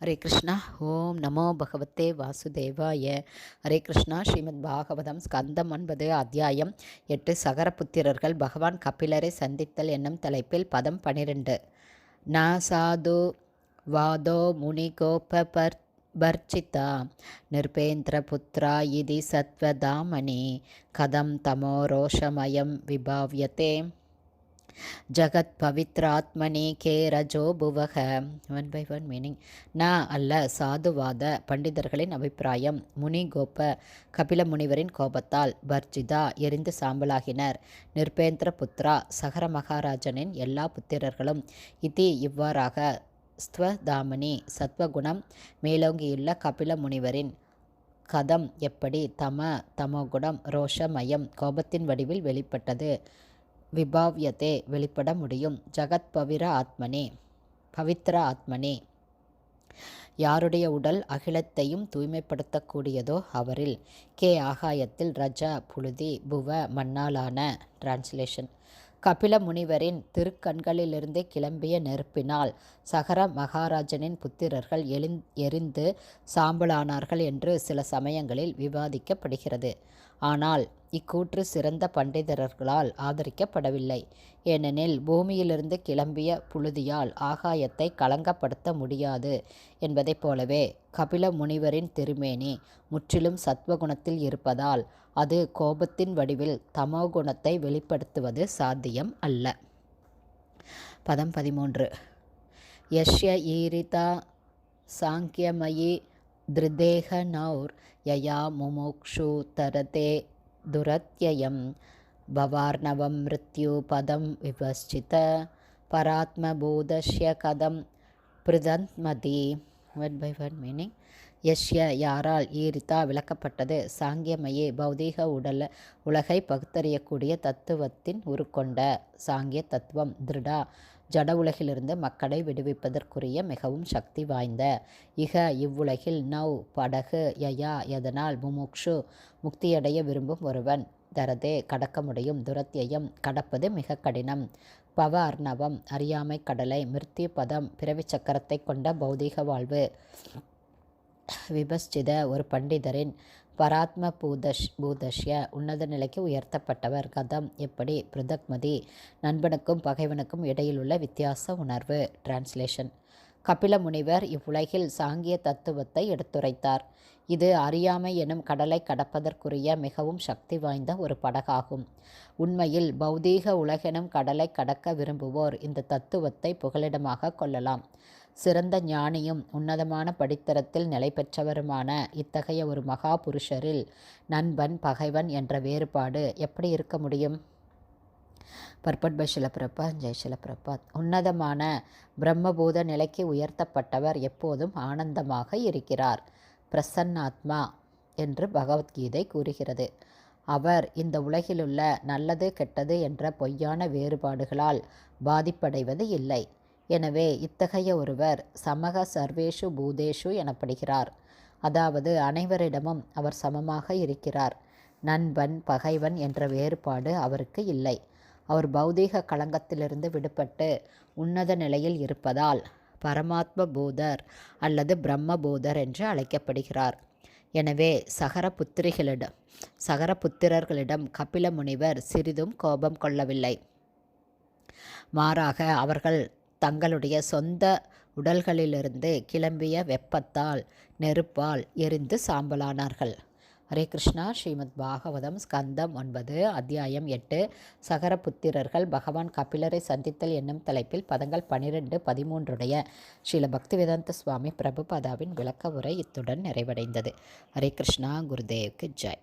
ஹரே கிருஷ்ணா. ஓம் நமோ பகவத்தே வாசுதேவாய. ஹரே கிருஷ்ணா. ஸ்ரீமத் பாகவதம் ஸ்கந்தம் ஒன்பது அத்தியாயம் எட்டு. சகரபுத்திரர்கள் பகவான் கபிலரை சந்தித்தல் என்னும் தலைப்பில் பதம் பனிரெண்டு. ந சாது வாதோ முனிகோபர் பர்ச்சிதா. நிர்பேந்திரபுத்ரா இதி சத்வதாமணி. கதம் தமோ ரோஷமயம் விபாவியத்தே ஜகத் பவித்ராத்மனி கே ரஜோ புவக. ஒன் பை ஒன் மீனிங் ந அல்ல சாதுவாத பண்டிதர்களின் அபிப்பிராயம். முனி கோப கபில முனிவரின் கோபத்தால் பர்ஜிதா எரிந்து சாம்பலாகினர். நிர்பேந்திர புத்ரா சகர மகாராஜனின் எல்லா புத்திரர்களும். இதி இவ்வாறாக ஸ்வதாமணி சத்வகுணம் மேலோங்கியுள்ள கபில முனிவரின் கதம் எப்படி தம தமோகுணம் ரோஷமயம் கோபத்தின் வடிவில் வெளிப்பட்டது? விபாவியத்தே வெளிப்பட முடியும். ஜகத் பவிர ஆத்மனே. பவித்ர ஆத்மனே. யாருடைய உடல் அகிலத்தையும் தூய்மைப்படுத்தக்கூடியதோ அவரில். கே ஆகாயத்தில் ரஜ புழுதி புவ மண்ணாலான. டிரான்ஸ்லேஷன் கபில முனிவரின் திருக்கண்களிலிருந்து கிளம்பிய நெருப்பினால் சகர மகாராஜனின் புத்திரர்கள் எழுந் எரிந்து சாம்பலானார்கள் என்று சில சமயங்களில் விவாதிக்கப்படுகிறது. ஆனால் இக்கூற்று சிறந்த பண்டிதர்களால் ஆதரிக்கப்படவில்லை. ஏனெனில் பூமியிலிருந்து கிளம்பிய புழுதியால் ஆகாயத்தை களங்கப்படுத்த முடியாது என்பதைப் போலவே கபில முனிவரின் திருமேனி முற்றிலும் சத்வகுணத்தில் இருப்பதால் அது கோபத்தின் வடிவில் தமோகுணத்தை வெளிப்படுத்துவது சாத்தியம் அல்ல. பதம் பதிமூன்று. யஷ்ய ஈரிதா சாங்கியமயி திருதேக நௌர் யயா முமுக்ஷு தரதே துரத்யயம் பவார்ணவம் மிருத்யு பதம் விபஸ்சித பராத்மபூதஷ்ய கதம் பிருதந்மதி ஒன் பை ஒன் மீனிங் யஷ்ய யாரால் ஈரித்தா விளக்கப்பட்டது? சாங்கியமையே பௌதீக உடல உலகை பகுத்தறியக்கூடிய தத்துவத்தின் உருக்கொண்ட சாங்கிய தத்துவம் திருடா. ஜட உலகிலிருந்து மக்களை விடுவிப்பதற்குரிய மிகவும் சக்தி வாய்ந்த இக இவ்வுலகில் நவ் படகு யயா எதனால் முமுக்ஷு முக்தியடைய விரும்பும் ஒருவன். தரதே கடக்க முடியும் துரத்தியம் கடப்பது மிக கடினம். பவ அர்ணவம் அறியாமை கடலை மிருத்தி பதம் பிறவி சக்கரத்தை கொண்ட பௌதீக வாழ்வு. விபஸ்டித ஒரு பண்டிதரின் பராத்ம பூதஷ் பூதஷ்ய உன்னத நிலைக்கு உயர்த்தப்பட்டவர். கதம் எப்படி? பிருதக்மதி நண்பனுக்கும் பகைவனுக்கும் இடையிலுள்ள வித்தியாச உணர்வு. டிரான்ஸ்லேஷன் கபில முனிவர் இவ்வுலகில் சாங்கிய தத்துவத்தை எடுத்துரைத்தார். இது அறியாமை எனும் கடலை கடப்பதற்குரிய மிகவும் சக்தி வாய்ந்த ஒரு படகாகும். உண்மையில் பௌதீக உலகெனும் கடலை கடக்க விரும்புவோர் இந்த தத்துவத்தை புகலிடமாக கொள்ளலாம். சிறந்த ஞானியும் உன்னதமான படித்தரத்தில் நிலை பெற்றவருமான இத்தகைய ஒரு மகா புருஷரில் நண்பன் பகைவன் என்ற வேறுபாடு எப்படி இருக்க முடியும்? பர்பட் பை ஜெய் சிலப்பிரபாத் உன்னதமான பிரம்மபூத நிலைக்கு உயர்த்தப்பட்டவர் எப்போதும் ஆனந்தமாக இருக்கிறார். பிரசன்னாத்மா என்று பகவத்கீதை கூறுகிறது. அவர் இந்த உலகிலுள்ள நல்லது கெட்டது என்ற பொய்யான வேறுபாடுகளால் பாதிப்படைவது இல்லை. எனவே இத்தகைய ஒருவர் சமக சர்வேஷு பூதேஷு எனப்படுகிறார். அதாவது அனைவரிடமும் அவர் சமமாக இருக்கிறார். நண்பன் பகைவன் என்ற வேறுபாடு அவருக்கு இல்லை. அவர் பௌதீக களங்கத்திலிருந்து விடுபட்டு உன்னத நிலையில் இருப்பதால் பரமாத்ம பூதர் அல்லது பிரம்ம பூதர் என்று அழைக்கப்படுகிறார். எனவே சகர புத்திரிகளிடம் சகர புத்திரர்களிடம் கபில முனிவர் சிறிதும் கோபம் கொள்ளவில்லை. மாறாக அவர்கள் தங்களுடைய சொந்த உடல்களிலிருந்து கிளம்பிய வெப்பத்தால் நெருப்பால் எரிந்து சாம்பலானார்கள். ஹரே கிருஷ்ணா ஸ்ரீமத் பாகவதம் ஸ்கந்தம் ஒன்பது அத்தியாயம் எட்டு. சகரபுத்திரர்கள் பகவான் கபிலரை சந்தித்தல் என்னும் தலைப்பில் பதங்கள் பனிரெண்டு பதிமூன்றுடைய ஸ்ரீல பக்திவேதாந்த சுவாமி பிரபுபாதாவின் விளக்க உரை இத்துடன் நிறைவடைந்தது. ஹரே கிருஷ்ணா குருதேவ்க்கு ஜெய்.